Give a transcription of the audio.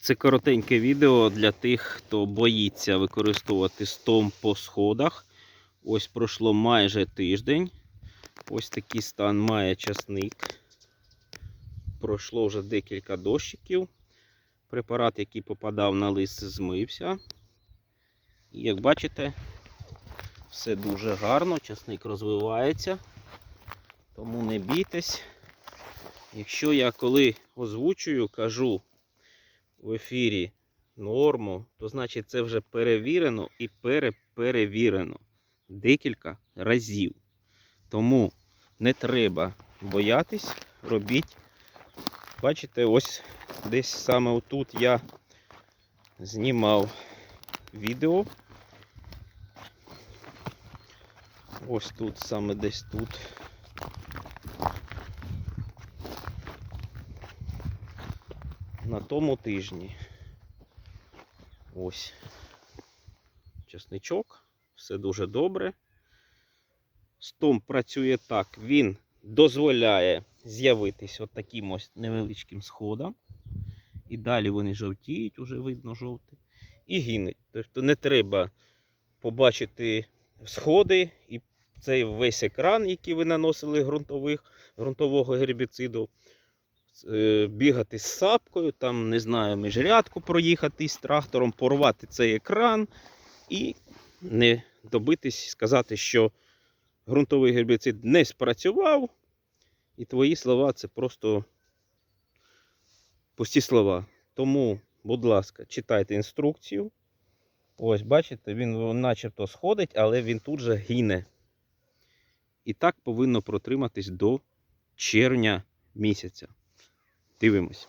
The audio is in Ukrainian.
Це коротеньке відео для тих, хто боїться використовувати стом по сходах. Ось пройшло майже тиждень. Ось такий стан має часник. Пройшло вже декілька дощиків. Препарат, який попадав на лист, змився. І як бачите, все дуже гарно, часник розвивається. Тому не бійтесь. Якщо я коли озвучую, кажу в ефірі норму, то значить це вже перевірено і переперевірено декілька разів. Тому не треба боятись, робіть. Бачите, ось десь саме отут я знімав відео. Ось тут, саме десь тут. На тому тижні. Ось. Чесничок. Все дуже добре. Стом працює так. Він дозволяє з'явитись от таким ось невеличким сходом. І далі вони жовтіють, уже видно жовте. І гинуть. Тобто не треба побачити сходи і цей весь екран, який ви наносили ґрунтових, ґрунтового гербіциду, бігати з сапкою, там, не знаю, міжрядку проїхати з трактором, порвати цей екран і не добитись сказати, що ґрунтовий гербіцид не спрацював, і твої слова це просто пусті слова. Тому, будь ласка, читайте інструкцію. Ось, бачите, він начебто сходить, але він тут же гине. І так повинно протриматись до червня місяця. Дивимось.